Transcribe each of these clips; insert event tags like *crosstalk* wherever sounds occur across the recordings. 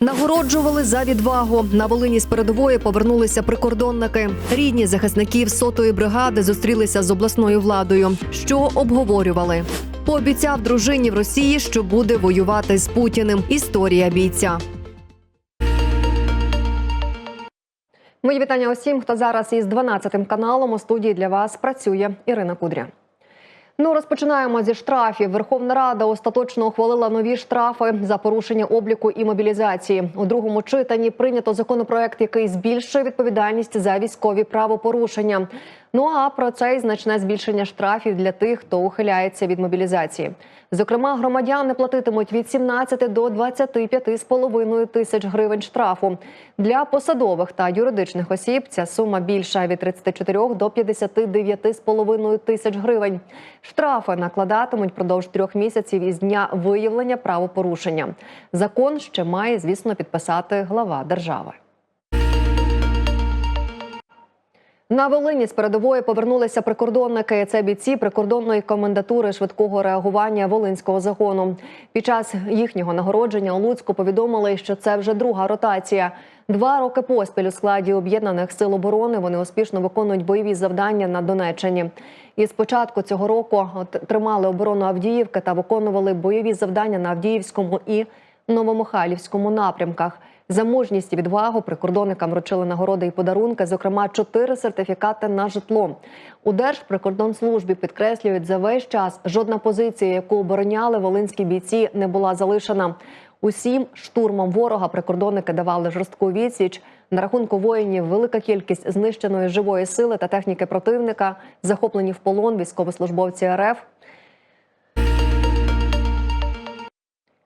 Нагороджували за відвагу. На Волині з передової повернулися прикордонники. Рідні захисників сотої бригади зустрілися з обласною владою. Що обговорювали? Пообіцяв дружині в Росії, що буде воювати з Путіним. Історія бійця. Мої вітання усім, хто зараз із 12 каналом у студії для вас працює Ірина Кудря. Ну, розпочинаємо зі штрафів. Верховна Рада остаточно ухвалила нові штрафи за порушення обліку і мобілізації. У другому читанні прийнято законопроект, який збільшує відповідальність за військові правопорушення. Ну а про це й значне збільшення штрафів для тих, хто ухиляється від мобілізації. Зокрема, громадяни платитимуть від 17 до 25,5 тисяч гривень штрафу. Для посадових та юридичних осіб ця сума більша від 34 до 59,5 тисяч гривень. Штрафи накладатимуть продовж трьох місяців із дня виявлення правопорушення. Закон ще має, звісно, підписати глава держави. На Волині з передової повернулися прикордонники. Це бійці прикордонної комендатури швидкого реагування Волинського загону. Під час їхнього нагородження у Луцьку повідомили, що це вже друга ротація. Два роки поспіль у складі об'єднаних сил оборони вони успішно виконують бойові завдання на Донеччині. І з початку цього року тримали оборону Авдіївки та виконували бойові завдання на Авдіївському і Новомихайлівському напрямках. За мужність і відвагу прикордонникам вручили нагороди і подарунки, зокрема, чотири сертифікати на житло. У Держприкордонслужбі підкреслюють, за весь час жодна позиція, яку обороняли волинські бійці, не була залишена. Усім штурмом ворога прикордонники давали жорстку відсіч. На рахунку воїнів велика кількість знищеної живої сили та техніки противника, захоплені в полон військовослужбовці РФ.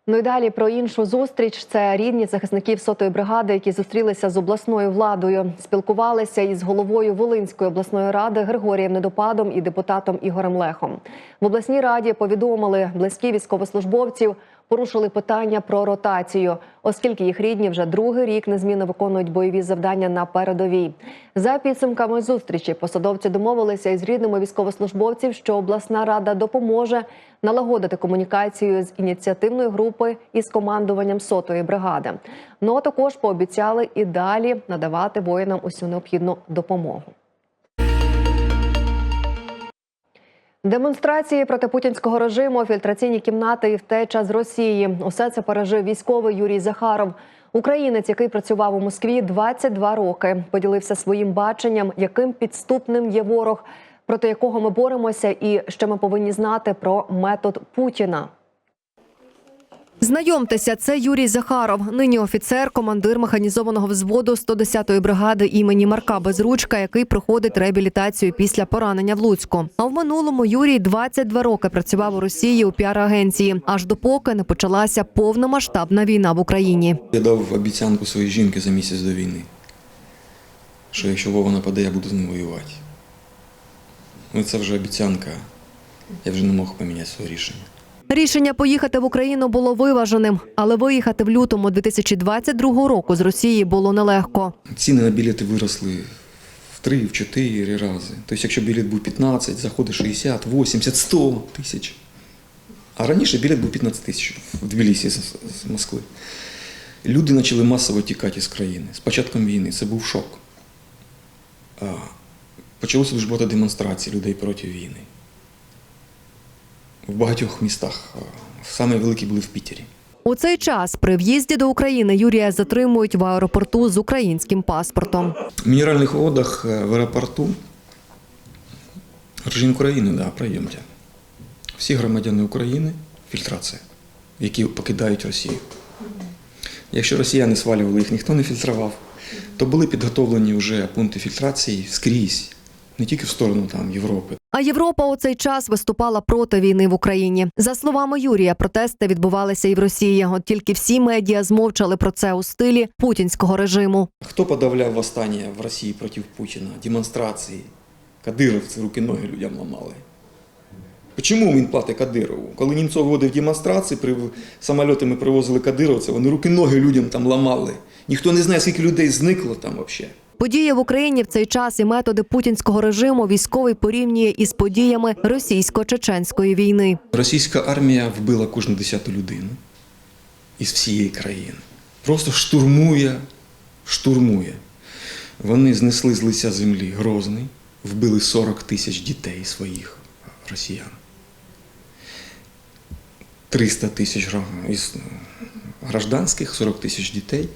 Ну і далі про іншу зустріч. Це рідні захисників сотої бригади, які зустрілися з обласною владою, спілкувалися із головою Волинської обласної ради Григорієм Недопадом і депутатом Ігорем Лехом. В обласній раді повідомили близькі військовослужбовців. Порушили питання про ротацію, оскільки їх рідні вже другий рік незмінно виконують бойові завдання на передовій. За підсумками зустрічі посадовці домовилися із рідними військовослужбовців, що обласна рада допоможе налагодити комунікацію з ініціативної групи із командуванням сотої бригади. Ну а також пообіцяли і далі надавати воїнам усю необхідну допомогу. Демонстрації проти путінського режиму, фільтраційні кімнати і втеча з Росії. Усе це пережив військовий Юрій Захаров. Українець, який працював у Москві 22 роки, поділився своїм баченням, яким підступним є ворог, проти якого ми боремося, і що ми повинні знати про метод Путіна. Знайомтеся, це Юрій Захаров, нині офіцер, командир механізованого взводу 110-ї бригади імені Марка Безручка, який проходить реабілітацію після поранення в Луцьку. А в минулому Юрій 22 роки працював у Росії у піар-агенції, аж допоки не почалася повномасштабна війна в Україні. Я дав обіцянку своїй жінки за місяць до війни, що якщо Вова нападе, я буду з ним воювати. Ну, це вже обіцянка. Я вже не мог поміняти своє рішення. Рішення поїхати в Україну було виваженим, але виїхати в лютому 2022 року з Росії було нелегко. Ціни на білети виросли в 3 в 4 рази. Тобто, якщо білет був 15, заходить 60, 80, 100 тисяч. А раніше білет був 15 тисяч в Тбілісі з Москви. Люди почали масово тікати з країни. З початком війни це був шок. Почалося дуже багато демонстрацій людей проти війни. В багатьох містах. Саме великі були в Пітері. У цей час при в'їзді до України Юрія затримують в аеропорту з українським паспортом. В мінеральних водах е, в аеропорту гражданин України, да, пройдемте. Всі громадяни України фільтрація, які покидають Росію. Якщо росіяни свалювали, їх ніхто не фільтрував, то були підготовлені вже пункти фільтрації скрізь, не тільки в сторону там, Європи. А Європа у цей час виступала проти війни в Україні. За словами Юрія, протести відбувалися і в Росії. От тільки всі медіа змовчали про це у стилі путінського режиму. Хто подавляв восстання в Росії проти Путіна? Демонстрації. Кадировці руки-ноги людям ламали. Чому він платить Кадирову? Коли Німцов вводив демонстрації, при самольотами привозили кадировців, вони руки-ноги людям там ламали. Ніхто не знає, скільки людей зникло там взагалі. Події в Україні в цей час і методи путінського режиму військовий порівнює із подіями російсько-чеченської війни. Російська армія вбила кожну десяту людину із всієї країни. просто штурмує, штурмує. Вони знесли з лиця землі Грозний, вбили 40 тисяч дітей своїх росіян. 300 тисяч гражданських, 40 тисяч дітей,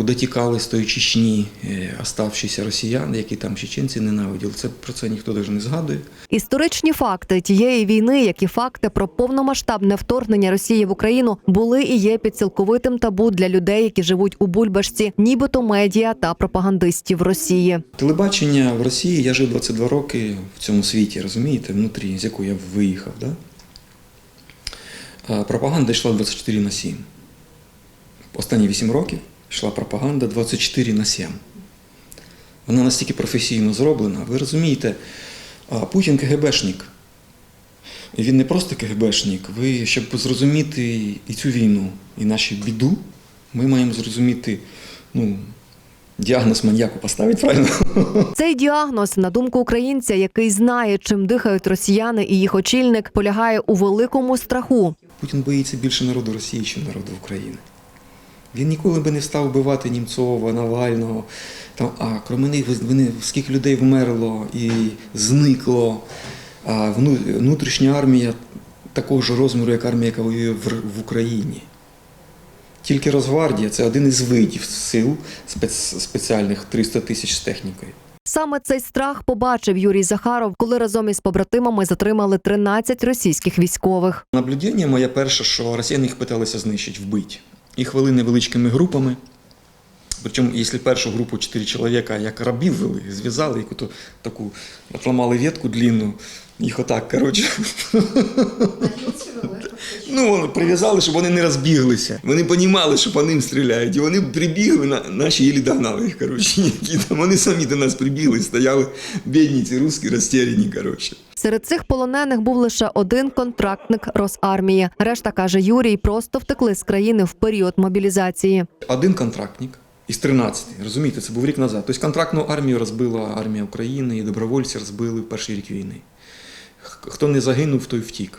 куди тікали з тої Чечні е, оставшіся росіяни, які там чеченці ненавиділи. Це про це ніхто навіть не згадує. Історичні факти тієї війни, як і факти про повномасштабне вторгнення Росії в Україну, були і є під цілковитим табу для людей, які живуть у Бульбашці, нібито медіа та пропагандистів Росії. Телебачення в Росії я жив 22 роки в цьому світі, розумієте, внутрі, з якого я виїхав. Да? Пропаганда йшла 24 на 7. Останні 8 років йшла пропаганда 24 на 7. Вона настільки професійно зроблена. Ви розумієте, Путін КГБшник. І він не просто КГБшник. Ви, щоб зрозуміти і цю війну, і нашу біду, ми маємо зрозуміти, ну, діагноз маньяку поставити правильно. *laughs* Цей діагноз, на думку українця, який знає, чим дихають росіяни і їх очільник, полягає у великому страху. Путін боїться більше народу Росії, ніж народу України. Він ніколи би не став вбивати Німцова, Навального. Там, а крім них, ви- вони, скільки людей вмерло і зникло. А внутрішня армія такого ж розміру, як армія, яка воює в, Україні. Тільки Росгвардія це один із видів сил спец, спеціальних 300 тисяч з технікою. Саме цей страх побачив Юрій Захаров, коли разом із побратимами затримали 13 російських військових. Наблюдення моє перше, що росіяни їх питалися знищити, вбити. Їх вели невеличкими групами. Причому, якщо першу групу 4 чоловіка як рабів вели, зв'язали яку то таку, отламали ветку длинну, їх отак, коротше. Ну, вони прив'язали, щоб вони не розбіглися. Вони розуміли, що по ним стріляють. І вони прибігли, на- наші їлі догнали їх, коротше. Які там. Вони самі до нас прибігли, стояли бідні ці русські розтеряні, коротше. Серед цих полонених був лише один контрактник Росармії. Решта каже Юрій, просто втекли з країни в період мобілізації. Один контрактник із 13, розумієте, це був рік назад. Тобто контрактну армію розбила армія України і добровольці розбили в перший рік війни. Хто не загинув, той втік.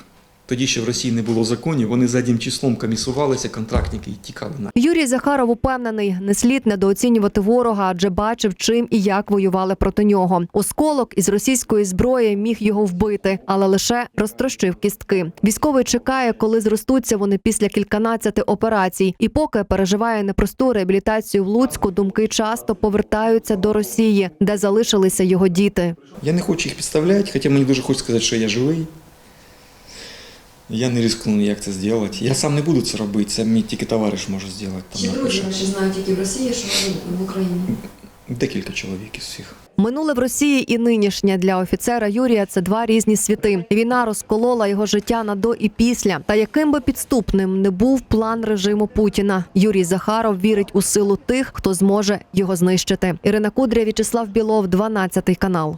Тоді ще в Росії не було законів, вони заднім числом комісувалися, контрактники і тікали на. Юрій Захаров упевнений, не слід недооцінювати ворога, адже бачив, чим і як воювали проти нього. Осколок із російської зброї міг його вбити, але лише розтрощив кістки. Військовий чекає, коли зростуться вони після кільканадцяти операцій. І поки переживає непросту реабілітацію в Луцьку, думки часто повертаються до Росії, де залишилися його діти. Я не хочу їх підставляти, хоча мені дуже хочеться сказати, що я живий. Я не ризикну ніяк це зробити. Я сам не буду це робити, це мій тільки товариш може зробити. Там Чи друзі ваші знають, які в Росії, що в Україні? Декілька чоловік із всіх. Минуле в Росії і нинішнє для офіцера Юрія це два різні світи. Війна розколола його життя на до і після. Та яким би підступним не був план режиму Путіна, Юрій Захаров вірить у силу тих, хто зможе його знищити. Ірина Кудря, В'ячеслав Білов, 12 канал.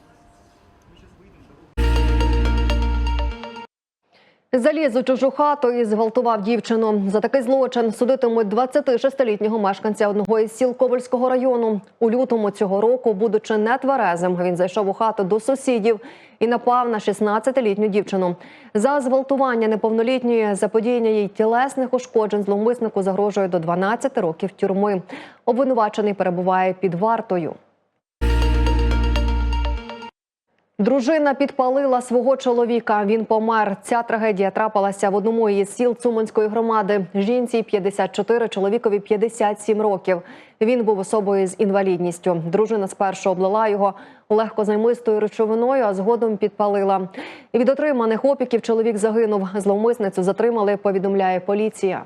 Заліз у чужу хату і зґвалтував дівчину. За такий злочин судитимуть 26-літнього мешканця одного із сіл Ковальського району. У лютому цього року, будучи нетверезим, він зайшов у хату до сусідів і напав на 16-літню дівчину. За зґвалтування неповнолітньої заподіяння їй тілесних ушкоджень зловмиснику загрожує до 12 років тюрми. Обвинувачений перебуває під вартою. Дружина підпалила свого чоловіка. Він помер. Ця трагедія трапилася в одному із сіл Цуманської громади. Жінці 54, чоловікові 57 років. Він був особою з інвалідністю. Дружина спершу облила його легкозаймистою речовиною, а згодом підпалила. Від отриманих опіків чоловік загинув. Зловмисницю затримали. Повідомляє поліція.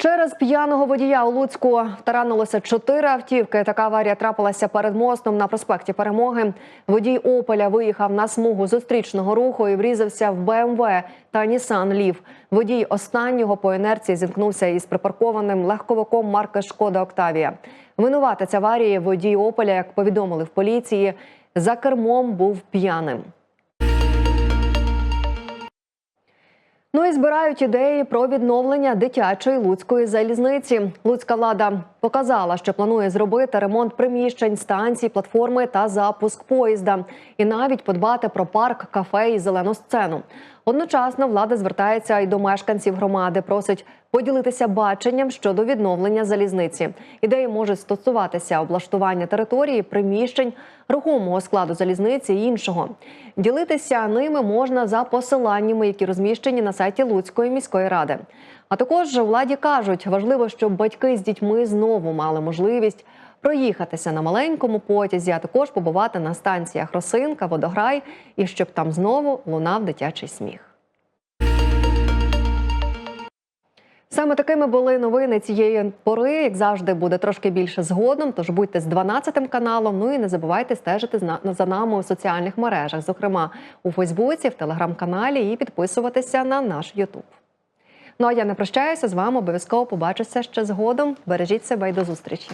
Через п'яного водія у Луцьку таранулося чотири автівки. Така аварія трапилася перед мостом на проспекті Перемоги. Водій Опеля виїхав на смугу зустрічного руху і врізався в БМВ та Нісан Лів. Водій останнього по інерції зіткнувся із припаркованим легковиком марки Шкода Октавія. Винуватець аварії водій Опеля, як повідомили в поліції, за кермом був п'яним. Ну і збирають ідеї про відновлення дитячої луцької залізниці. Луцька влада показала, що планує зробити ремонт приміщень, станцій, платформи та запуск поїзда, і навіть подбати про парк, кафе і зелену сцену. Одночасно влада звертається і до мешканців громади, просить поділитися баченням щодо відновлення залізниці. Ідеї можуть стосуватися облаштування території, приміщень, рухомого складу залізниці і іншого. Ділитися ними можна за посиланнями, які розміщені на сайті Луцької міської ради. А також владі кажуть, важливо, щоб батьки з дітьми знову мали можливість проїхатися на маленькому потязі, а також побувати на станціях Росинка, Водограй і щоб там знову лунав дитячий сміх. Саме такими були новини цієї пори. Як завжди, буде трошки більше згодом. Тож будьте з 12 каналом. Ну і не забувайте стежити за нами у соціальних мережах, зокрема у Фейсбуці, в телеграм-каналі, і підписуватися на наш Ютуб. Ну а я не прощаюся з вами. Обов'язково побачуся ще згодом. Бережіть себе і до зустрічі.